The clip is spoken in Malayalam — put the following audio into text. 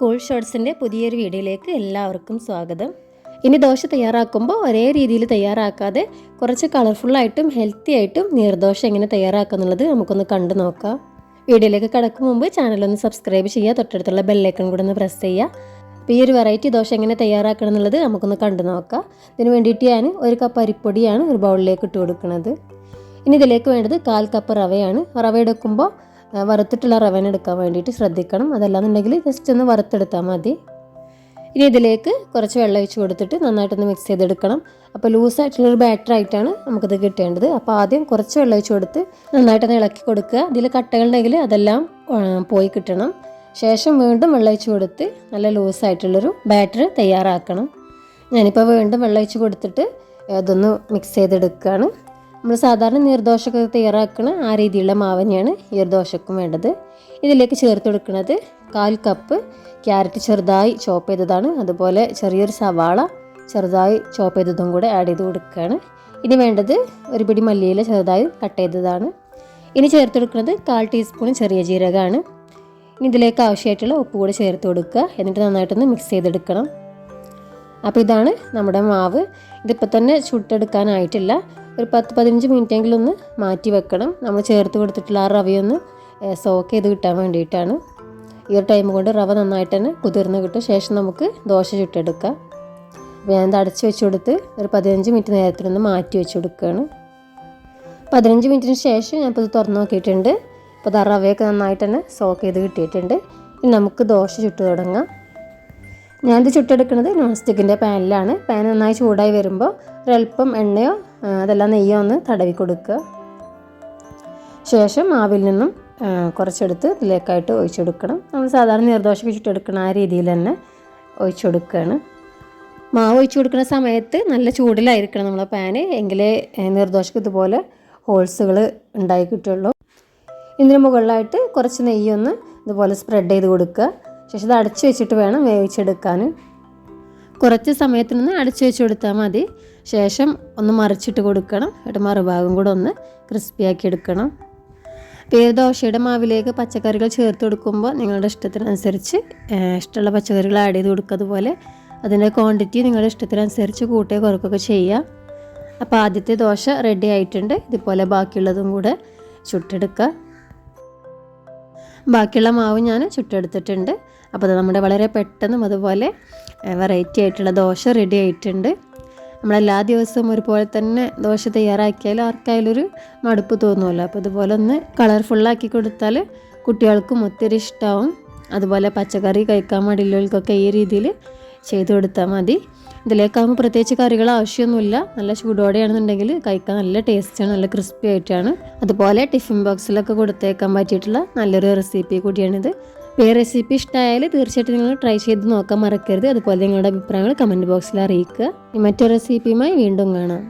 കൂൾ ഷോർട്സിന്റെ പുതിയൊരു വീഡിയോയിലേക്ക് എല്ലാവർക്കും സ്വാഗതം. ഇനി ദോശ തയ്യാറാക്കുമ്പോൾ ഒരേ രീതിയിൽ തയ്യാറാക്കാതെ കുറച്ച് കളർഫുള്ളായിട്ടും ഹെൽത്തി ആയിട്ടും നീർദോശ എങ്ങനെ തയ്യാറാക്കുക എന്നുള്ളത് നമുക്കൊന്ന് കണ്ടു നോക്കാം. വീഡിയോയിലേക്ക് കടക്കും മുമ്പ് ചാനലൊന്ന് സബ്സ്ക്രൈബ് ചെയ്യുക തൊട്ടടുത്തുള്ള ബെല്ലൈക്കൺ കൂടെ ഒന്ന് പ്രസ് ചെയ്യുക. അപ്പോൾ ഈ ഒരു വെറൈറ്റി ദോശ എങ്ങനെ തയ്യാറാക്കണം എന്നുള്ളത് നമുക്കൊന്ന് കണ്ടു നോക്കാം. ഇതിന് വേണ്ടിയിട്ട് ഞാൻ ഒരു കപ്പ് അരിപ്പൊടിയാണ് ഒരു ബൗളിലേക്ക് ഇട്ട് കൊടുക്കുന്നത്. ഇനി ഇതിലേക്ക് വേണ്ടത് കാൽ കപ്പ് റവയാണ്. റവ എടുക്കുമ്പോൾ വറുത്തിട്ടുള്ള റവൻ എടുക്കാൻ വേണ്ടിയിട്ട് ശ്രദ്ധിക്കണം. അതല്ലാന്നുണ്ടെങ്കിൽ ജസ്റ്റ് ഒന്ന് വറുത്തെടുത്താൽ മതി. ഇനി ഇതിലേക്ക് കുറച്ച് വെള്ളം ഒഴിച്ച് കൊടുത്തിട്ട് നന്നായിട്ടൊന്ന് മിക്സ് ചെയ്തെടുക്കണം. അപ്പോൾ ലൂസായിട്ടുള്ളൊരു ബാറ്റർ ആയിട്ടാണ് നമുക്കിത് കിട്ടേണ്ടത്. അപ്പോൾ ആദ്യം കുറച്ച് വെള്ളം ഒഴിച്ച് കൊടുത്ത് നന്നായിട്ടൊന്ന് ഇളക്കി കൊടുക്കുക. ഇതിൽ കട്ടകളുണ്ടെങ്കിൽ അതെല്ലാം പോയി കിട്ടണം. ശേഷം വീണ്ടും വെള്ളം ഒഴിച്ച് കൊടുത്ത് നല്ല ലൂസായിട്ടുള്ളൊരു ബാറ്റർ തയ്യാറാക്കണം. ഞാനിപ്പോൾ വീണ്ടും വെള്ളം ഒഴിച്ച് കൊടുത്തിട്ട് അതൊന്ന് മിക്സ് ചെയ്തെടുക്കുകയാണ് നമ്മൾ സാധാരണ നീർദോശയൊക്കെ തയ്യാറാക്കുന്ന ആ രീതിയിലുള്ള മാവ് തന്നെയാണ് ഈ വേണ്ടത്. ഇതിലേക്ക് ചേർത്ത് കൊടുക്കുന്നത് കാൽ കപ്പ് ക്യാരറ്റ് ചെറുതായി ചോപ്പ് ചെയ്തതാണ്. അതുപോലെ ചെറിയൊരു സവാള ചെറുതായി ചോപ്പ് ചെയ്തതും കൂടെ ആഡ് ചെയ്ത് കൊടുക്കുകയാണ്. ഇനി വേണ്ടത് ഒരു പിടി മല്ലിയില ചെറുതായി കട്ട് ചെയ്തതാണ്. ഇനി ചേർത്ത് കൊടുക്കുന്നത് കാൽ ടീസ്പൂൺ ചെറിയ ജീരകമാണ്. ഇനി ഇതിലേക്ക് ആവശ്യമായിട്ടുള്ള ഉപ്പ് കൂടെ ചേർത്ത് കൊടുക്കുക. എന്നിട്ട് നന്നായിട്ടൊന്ന് മിക്സ് ചെയ്തെടുക്കണം. അപ്പോൾ ഇതാണ് നമ്മുടെ മാവ്. ഇതിപ്പോൾ തന്നെ ചുട്ടെടുക്കാനായിട്ടില്ല. ഒരു പത്ത് പതിനഞ്ച് മിനിറ്റെങ്കിലും ഒന്ന് മാറ്റി വെക്കണം. നമ്മൾ ചേർത്ത് കൊടുത്തിട്ടുള്ള ആ റവയൊന്ന് സോക്ക് ചെയ്ത് കിട്ടാൻ വേണ്ടിയിട്ടാണ്. ഈ ഒരു ടൈം കൊണ്ട് റവ നന്നായിട്ട് തന്നെ കുതിർന്ന് കിട്ടും. ശേഷം നമുക്ക് ദോശ ചുട്ടെടുക്കാം. അപ്പോൾ ഞാൻ അടച്ച് വെച്ച് കൊടുത്ത് ഒരു പതിനഞ്ച് മിനിറ്റ് നേരത്തിനൊന്ന് മാറ്റി വെച്ച് കൊടുക്കുകയാണ്. പതിനഞ്ച് മിനിറ്റിന് ശേഷം ഞാൻ ഇപ്പോൾ ഇത് തുറന്ന് നോക്കിയിട്ടുണ്ട്. അപ്പോൾ ആ റവയൊക്കെ നന്നായിട്ട് തന്നെ സോക്ക് ചെയ്ത് കിട്ടിയിട്ടുണ്ട്. ഇനി നമുക്ക് ദോശ ചുട്ട് തുടങ്ങാം. ഞാനിത് ചുട്ടെടുക്കുന്നത് നോൺ സ്റ്റിക്കിന്റെ പാനിലാണ്. പാൻ നന്നായി ചൂടായി വരുമ്പോൾ ഒരൽപ്പം എണ്ണയോ അതെല്ലാം നെയ്യോ ഒന്ന് തടവി കൊടുക്കുക. ശേഷം മാവിൽ നിന്നും കുറച്ചെടുത്ത് ഇതിലേക്കായിട്ട് ഒഴിച്ചെടുക്കണം. നമ്മൾ സാധാരണ നീർദോശയ്ക്ക് ചുട്ടെടുക്കുന്ന ആ രീതിയിൽ തന്നെ ഒഴിച്ചെടുക്കുകയാണ്. മാവ് ഒഴിച്ചു കൊടുക്കുന്ന സമയത്ത് നല്ല ചൂടിലായിരിക്കണം നമ്മളെ പാന്. എങ്കിലേ ഏ, ഇതുപോലെ ഹോൾസുകൾ ഉണ്ടായി കിട്ടുള്ളൂ. ഇതിന് മുകളിലായിട്ട് കുറച്ച് നെയ്യൊന്ന് ഇതുപോലെ സ്പ്രെഡ് ചെയ്ത് കൊടുക്കുക. ശേഷം ഇത് അടച്ചു വെച്ചിട്ട് വേണം വേവിച്ചെടുക്കാൻ. കുറച്ച് സമയത്തിനൊന്ന് അടച്ചു വെച്ച് കൊടുത്താൽ മതി. ശേഷം ഒന്ന് മറിച്ചിട്ട് കൊടുക്കണം. എന്നിട്ട് മറുഭാഗം കൂടെ ഒന്ന് ക്രിസ്പിയാക്കി എടുക്കണം. പേര് ദോശയുടെ മാവിലേക്ക് പച്ചക്കറികൾ ചേർത്ത് കൊടുക്കുമ്പോൾ നിങ്ങളുടെ ഇഷ്ടത്തിനനുസരിച്ച് ഇഷ്ടമുള്ള പച്ചക്കറികൾ ആഡ് ചെയ്ത് കൊടുക്കുക. അതുപോലെ അതിന്റെ ക്വാണ്ടിറ്റി നിങ്ങളുടെ ഇഷ്ടത്തിനനുസരിച്ച് കൂട്ടുകയോ കുറക്കൊക്കെ ചെയ്യുക അപ്പോൾ ആദ്യത്തെ ദോശ റെഡി ആയിട്ടുണ്ട്. ഇതുപോലെ ബാക്കിയുള്ളതും കൂടെ ചുട്ടെടുക്കുക. ബാക്കിയുള്ള മാവ് ഞാൻ ചുട്ടെടുത്തിട്ടുണ്ട്. അപ്പോൾ അത് നമ്മുടെ വളരെ പെട്ടെന്നും അതുപോലെ വെറൈറ്റി ആയിട്ടുള്ള ദോശ റെഡി ആയിട്ടുണ്ട്. നമ്മളെല്ലാ ദിവസവും ഒരുപോലെ തന്നെ ദോശ തയ്യാറാക്കിയാൽ ആർക്കായാലും ഒരു മടുപ്പ് തോന്നുമല്ലോ. അപ്പോൾ അതുപോലെ ഒന്ന് കളർഫുള്ളാക്കി കൊടുത്താൽ കുട്ടികൾക്കും ഒത്തിരി ഇഷ്ടമാവും അതുപോലെ പച്ചക്കറി കഴിക്കാൻ മടിയുള്ളവർക്കൊക്കെ ഈ രീതിയിൽ ചെയ്തു കൊടുത്താൽ മതി. ഇതിലേക്കാകുമ്പോൾ പ്രത്യേകിച്ച് കറികൾ ആവശ്യമൊന്നുമില്ല. നല്ല ചൂടോടെയാണെന്നുണ്ടെങ്കിൽ കഴിക്കാൻ നല്ല ടേസ്റ്റാണ് നല്ല ക്രിസ്പി ആയിട്ടാണ്. അതുപോലെ ടിഫിൻ ബോക്സിലൊക്കെ കൊടുത്തേക്കാൻ പറ്റിയിട്ടുള്ള നല്ലൊരു റെസിപ്പി കൂടിയാണിത്. ഈ റെസിപ്പി ഇഷ്ടമായാൽ തീർച്ചയായിട്ടും നിങ്ങൾ ട്രൈ ചെയ്ത് നോക്കാൻ മറക്കരുത്. അതുപോലെ നിങ്ങളുടെ അഭിപ്രായങ്ങൾ കമന്റ് ബോക്സിൽ അറിയിക്കുക. മറ്റൊരു റെസിപ്പിയുമായി വീണ്ടും കാണാം.